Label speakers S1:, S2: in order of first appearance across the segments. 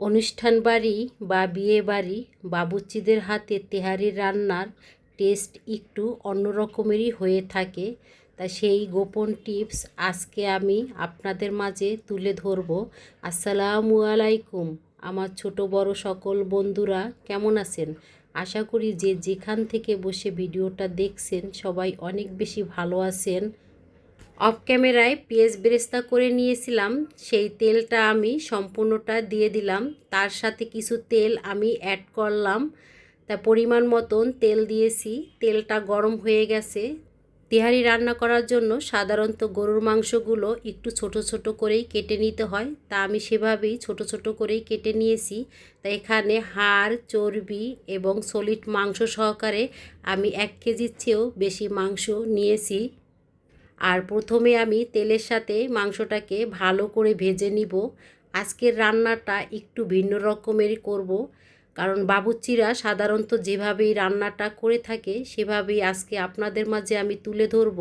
S1: অনুষ্ঠান বাড়ি বা বিয়ে বাড়ি বাবুর্চিদের হাতে তেহারির রান্নার টেস্ট একটু অন্য রকমেরই হয়ে থাকে। তা সেই গোপন টিপস আজকে আমি আপনাদের মাঝে তুলে ধরবো। আসসালামু আলাইকুম, আমার ছোট বড় সকল বন্ধুরা, কেমন আছেন? আশা করি যে যেখান থেকে বসে ভিডিওটা দেখছেন সবাই অনেক বেশি ভালো আছেন। অফ ক্যামেরায় পেঁয়াজ বেরেস্তা করে নিয়েছিলাম। সেই তেলটা আমি সম্পূর্ণটা দিয়ে দিলাম। তার সাথে কিছু তেল আমি অ্যাড করলাম। তা পরিমাণ মতন তেল দিয়েছি। তেলটা গরম হয়ে গেছে। তেহারি রান্না করার জন্য সাধারণত গরুর মাংসগুলো একটু ছোট ছোট করেই কেটে নিতে হয়। তা আমি সেভাবেই ছোট ছোট করেই কেটে নিয়েছি। তা এখানে হাড়, চর্বি এবং সলিড মাংস সহকারে আমি এক কেজির চেয়েও বেশি মাংস নিয়েছি। আর প্রথমে আমি তেলের সাথে মাংসটাকে ভালো করে ভেজে নিব। আজকের রান্নাটা একটু ভিন্ন রকমেরই করব, কারণ বাবুচ্চিরা সাধারণত যেভাবেই রান্নাটা করে থাকে, সেভাবেই আজকে আপনাদের মাঝে আমি তুলে ধরব।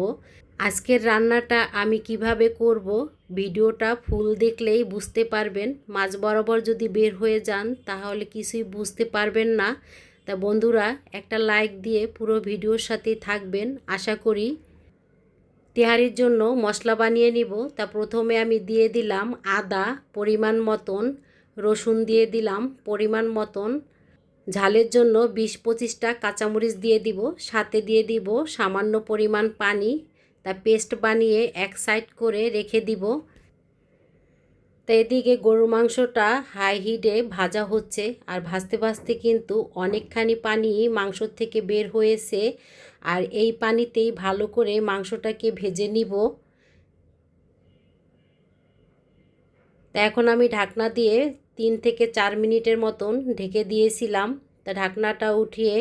S1: আজকের রান্নাটা আমি কীভাবে করব ভিডিওটা ফুল দেখলেই বুঝতে পারবেন। মাঝ বরাবর যদি বের হয়ে যান, তাহলে কিছুই বুঝতে পারবেন না। তা বন্ধুরা, একটা লাইক দিয়ে পুরো ভিডিওর সাথেই থাকবেন। আশা করি তেহারির জন্য মশলা বানিয়ে নিব। তা প্রথমে আমি দিয়ে দিলাম আদা, পরিমাণ মতন, রসুন দিয়ে দিলাম পরিমাণ মতন। ঝালের জন্য বিশ পঁচিশটা কাঁচামরিচ দিয়ে দিব। সাথে দিয়ে দিব সামান্য পরিমাণ পানি। তা পেস্ট বানিয়ে এক সাইড করে রেখে দিব। তো এদিকে গরুর মাংসটা হাই হিটে ভাজা হচ্ছে। আর ভাজতে ভাজতে কিন্তু অনেকখানি পানি মাংসর থেকে বের হয়েছে। আর এই পানিতেই ভালো করে মাংসটাকে ভেজে নিব। তা এখন আমি ঢাকনা দিয়ে তিন থেকে চার মিনিটের মতন ঢেকে দিয়েছিলাম। তা ঢাকনাটা উঠিয়ে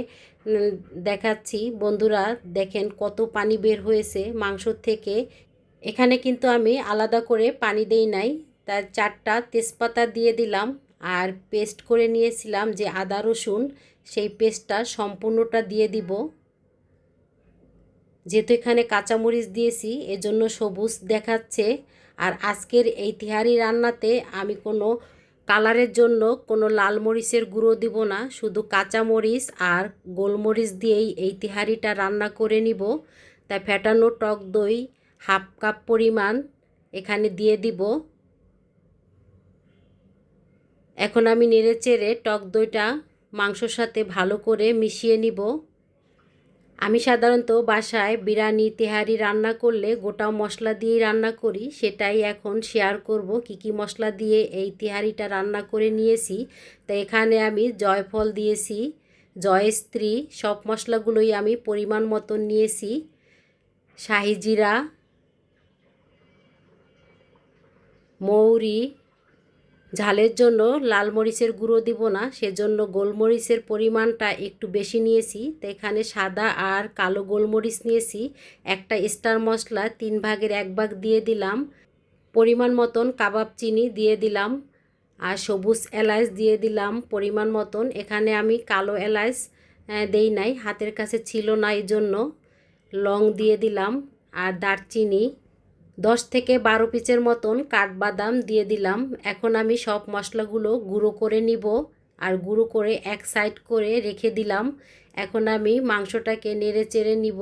S1: দেখাচ্ছি। বন্ধুরা, দেখেন কত পানি বের হয়েছে মাংসর থেকে। এখানে কিন্তু আমি আলাদা করে পানি দেই নাই। তার চারটা তেজপাতা দিয়ে দিলাম আর পেস্ট করে নিয়েছিলাম যে আদা রসুন, সেই পেস্টটা সম্পূর্ণটা দিয়ে দিব। যেহেতু এখানে কাঁচামরিচ দিয়েছি, এজন্য সবুজ দেখাচ্ছে। আর আজকের এই তিহারি রান্নাতে আমি কোনো কালারের জন্য কোনো লাল মরিচের গুঁড়ো দিব না, শুধু কাঁচামরিচ আর গোলমরিচ দিয়েই এই তিহারিটা রান্না করে নিব। তাই ফ্যাটানো টক দই হাফ কাপ পরিমাণ এখানে দিয়ে দিব। এখন আমি নেড়ে চেড়ে টক দইটা মাংসর সাথে ভালো করে মিশিয়ে নিব। আমি সাধারণত বাসায় বিরিয়ানি, তেহারি রান্না করলে গোটা মশলা দিয়েই রান্না করি। সেটাই এখন শেয়ার করব কি কি মশলা দিয়ে এই তেহারিটা রান্না করে নিয়েছি। তো এখানে আমি জয়ফল দিয়েছি, জয়স্ত্রী, সব মশলাগুলোই আমি পরিমাণ মতন নিয়েছি। শাহি জিরা, মৌরি ঝালের জন্য লাল মরিচের গুঁড়ো দিব না, সেজন্য গোলমরিচের পরিমাণটা একটু বেশি নিয়েছি। তো এখানে সাদা আর কালো গোলমরিচ নিয়েছি। একটা স্টার মশলা তিন ভাগের এক ভাগ দিয়ে দিলাম। পরিমাণ মতন কাবাব চিনি দিয়ে দিলাম আর সবুজ এলাচ দিয়ে দিলাম পরিমাণ মতন। এখানে আমি কালো এলাচ দেই নাই, হাতের কাছে ছিল না এই জন্য লং দিয়ে দিলাম আর দারচিনি দশ থেকে বারো পিচের মতন কাঠবাদাম দিয়ে দিলাম। এখন আমি সব মশলাগুলো গুঁড়ো করে নিব আর গুঁড়ো করে এক সাইড করে রেখে দিলাম। এখন আমি মাংসটাকে নেড়ে চেড়ে নিব।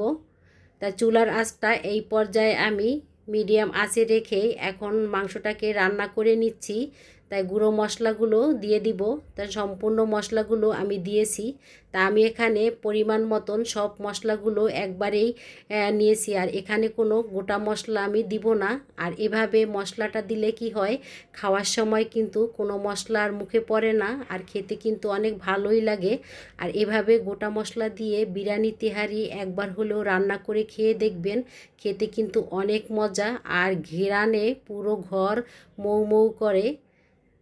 S1: তা চুলার আঁচটা এই পর্যায়ে আমি মিডিয়াম আঁচে রেখে এখন মাংসটাকে রান্না করে নিচ্ছি। তাই গুঁড়ো মশলাগুলো দিয়ে দিব। তাই সম্পূর্ণ মশলাগুলো আমি দিয়েছি। তা আমি এখানে পরিমাণ মতন সব মশলাগুলো একবারেই নিয়েছি। আর এখানে কোনো গোটা মশলা আমি দিব না। আর এভাবে মশলাটা দিলে কি হয়, খাওয়ার সময় কিন্তু কোনো মশলা আর মুখে পড়ে না। আর খেতে কিন্তু অনেক ভালোই লাগে। আর এভাবে গোটা মশলা দিয়ে বিরিয়ানি তেহারি একবার হলেও রান্না করে খেয়ে দেখবেন, খেতে কিন্তু অনেক মজা। আর ঘেরানে পুরো ঘর মৌ মৌ করে।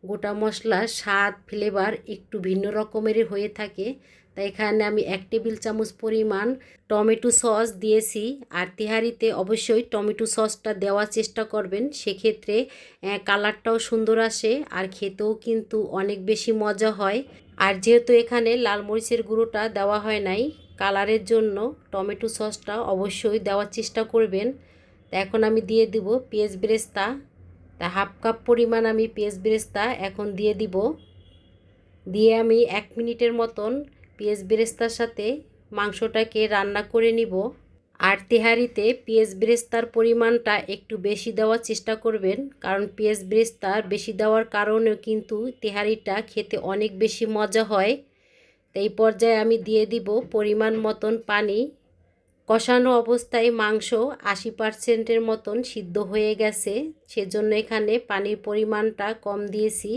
S1: গোটা মশলার স্বাদ ফ্লেভার একটু ভিন্ন রকমেরই হয়ে থাকে। তাই এখানে আমি এক টেবিল চামচ পরিমাণ টমেটো সস দিয়েছি। আর তেহারিতে অবশ্যই টমেটো সসটা দেওয়ার চেষ্টা করবেন। সেক্ষেত্রে কালারটাও সুন্দর আসে আর খেতেও কিন্তু অনেক বেশি মজা হয়। আর যেহেতু এখানে লাল মরিচের গুঁড়োটা দেওয়া হয় নাই, কালারের জন্য টমেটো সসটা অবশ্যই দেওয়ার চেষ্টা করবেন। এখন আমি দিয়ে দিব পেঁয়াজ ব্রেস্তা। তা হাফ কাপ পরিমাণ আমি পেঁয়াজ বেরেস্তা এখন দিয়ে দিব। দিয়ে আমি এক মিনিটের মতন পেঁয়াজ বেরেস্তার সাথে মাংসটাকে রান্না করে নিব। আর তেহারিতে পেঁয়াজ বেরেস্তার পরিমাণটা একটু বেশি দেওয়ার চেষ্টা করবেন, কারণ পেঁয়াজ বেরেস্তার বেশি দেওয়ার কারণেও কিন্তু তেহারিটা খেতে অনেক বেশি মজা হয়। এই পর্যায়ে আমি দিয়ে দিব পরিমাণ মতন পানি। কষানো অবস্থায় মাংস আশি পার্সেন্টের মতন সিদ্ধ হয়ে গেছে। সেজন্য এখানে পানির পরিমাণটা কম দিয়েছি।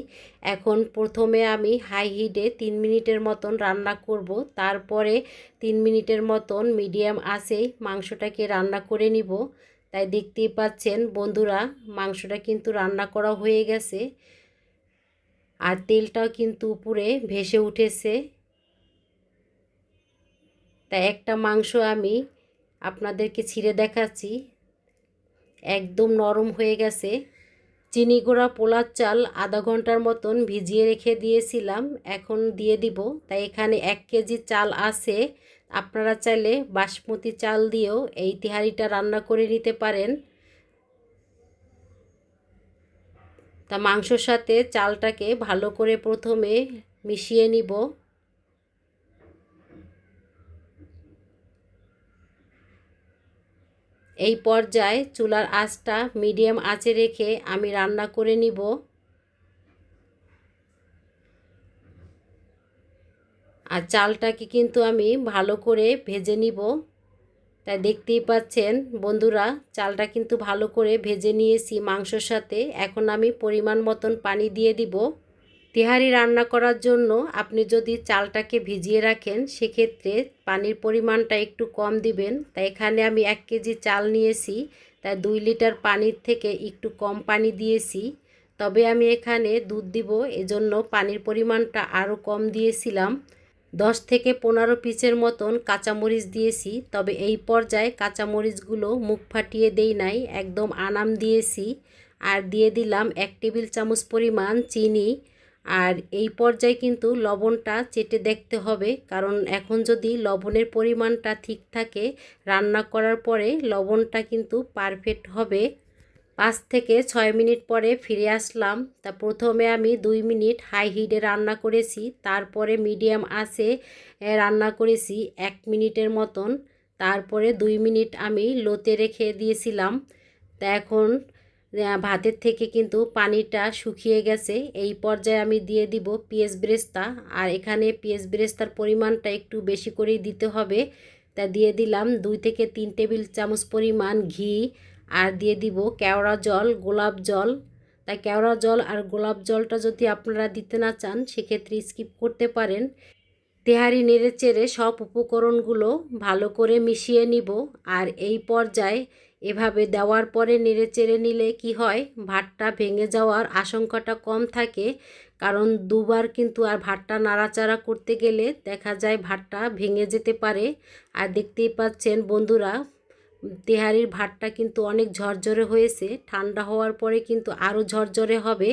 S1: এখন প্রথমে আমি হাই হিটে তিন মিনিটের মতন রান্না করব। তারপরে তিন মিনিটের মতন মিডিয়াম আসেই মাংসটাকে রান্না করে নিব। তাই দেখতেই পাচ্ছেন বন্ধুরা, মাংসটা কিন্তু রান্না করা হয়ে গেছে। আর তেলটাও কিন্তু উপরে ভেসে উঠেছে। তাই একটা মাংস আমি আপনাদেরকে ছিঁড়ে দেখাচ্ছি। একদম নরম হয়ে গেছে। চিনি গুঁড়া পোলার চাল আধা ঘণ্টার মতন ভিজিয়ে রেখে দিয়েছিলাম, এখন দিয়ে দিব। তাই এখানে এক কেজি চাল আছে। আপনারা চাইলে বাসমতি চাল দিয়েও এই তিহারিটা রান্না করে নিতে পারেন। তা মাংসর সাথে চালটাকে ভালো করে প্রথমে মিশিয়ে নিব। এই পর্যায়ে চুলার আঁচটা মিডিয়াম আঁচে রেখে আমি রান্না করে নিব। আর চালটাকে কিন্তু আমি ভালো করে ভেজে নিব। তাই দেখতেই পাচ্ছেন বন্ধুরা, চালটা কিন্তু ভালো করে ভেজে নিয়েছি মাংসর সাথে। এখন আমি পরিমাণ মতন পানি দিয়ে দিব। তেহারি রান্না করার জন্য আপনি যদি চালটাকে ভিজিয়ে রাখেন, সেক্ষেত্রে পানির পরিমাণটা একটু কম দিবেন। তাই এখানে আমি এক কেজি চাল নিয়েছি তাই দুই লিটার পানির থেকে একটু কম পানি দিয়েছি। তবে আমি এখানে দুধ দিব, এজন্য পানির পরিমাণটা আরও কম দিয়েছিলাম। দশ থেকে পনেরো পিসের মতন কাঁচামরিচ দিয়েছি, তবে এই পর্যায়ে কাঁচামরিচগুলো মুখ ফাটিয়ে দেই নাই, একদম আনাম দিয়েছি। আর দিয়ে দিলাম এক টেবিল চামচ পরিমাণ চিনি। আর এই পর্যায়ে কিন্তু লবণটা চেটে দেখতে হবে। কারণ এখন যদি লবণের পরিমাণটা ঠিক থাকে, রান্না করার পরে লবণটা কিন্তু পারফেক্ট হবে। পাঁচ থেকে ছয় মিনিট পরে ফিরে আসলাম। তা প্রথমে আমি দুই মিনিট হাই হিটে রান্না করেছি। তারপরে মিডিয়াম আসে রান্না করেছি এক মিনিটের মতন। তারপরে দুই মিনিট আমি লোতে রেখে দিয়েছিলাম। তা এখন ভাতের থেকে কিন্তু পানিটা শুকিয়ে গেছে। এই পর্যায়ে আমি দিয়ে দিব পিএস ব্রেস্তা। আর এখানে পিএস ব্রেস্তার পরিমাণটা একটু বেশি করেই দিতে হবে। তা দিয়ে দিলাম দুই থেকে তিন টেবিল চামচ পরিমাণ ঘি। আর দিয়ে দিব কেওড়া জল, গোলাপ জল। তাই কেওড়া জল আর গোলাপ জলটা যদি আপনারা দিতে না চান, সেক্ষেত্রে স্কিপ করতে পারেন। তেহারি নেড়ে চেড়ে সব উপকরণগুলো ভালো করে মিশিয়ে নিব। আর এই পর্যায়ে এভাবে দেওয়ার পরে নেড়ে চেড়ে নিলে কি হয়? ভাতটা ভেঙে যাওয়ার আশঙ্কাটা কম থাকে, কারণ দুবার কিন্তু আর ভাতটা নাড়াচাড়া করতে গেলে দেখা যায় ভাতটা ভেঙে যেতে পারে। আর দেখতেই পাচ্ছেন বন্ধুরা, তেহারির ভাতটা কিন্তু অনেক ঝরঝরে হয়েছে। ঠান্ডা হওয়ার পরে কিন্তু আরও ঝরঝরে হবে।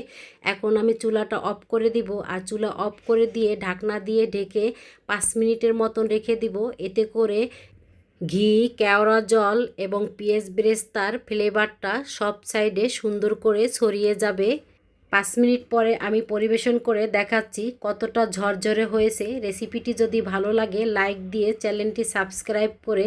S1: এখন আমি চুলাটা অফ করে দিব। আর চুলা অফ করে দিয়ে ঢাকনা দিয়ে ঢেকে পাঁচ মিনিটের মতন রেখে দিব। এতে করে ঘি, কেওড়া জল এবং পিএস ব্রেস্তার ফ্লেভারটা সব সাইডে সুন্দর করে ছড়িয়ে যাবে। পাঁচ মিনিট পরে আমি পরিবেশন করে দেখাচ্ছি কতটা ঝরঝরে হয়েছে। রেসিপিটি যদি ভালো লাগে, লাইক দিয়ে চ্যানেলটি সাবস্ক্রাইব করে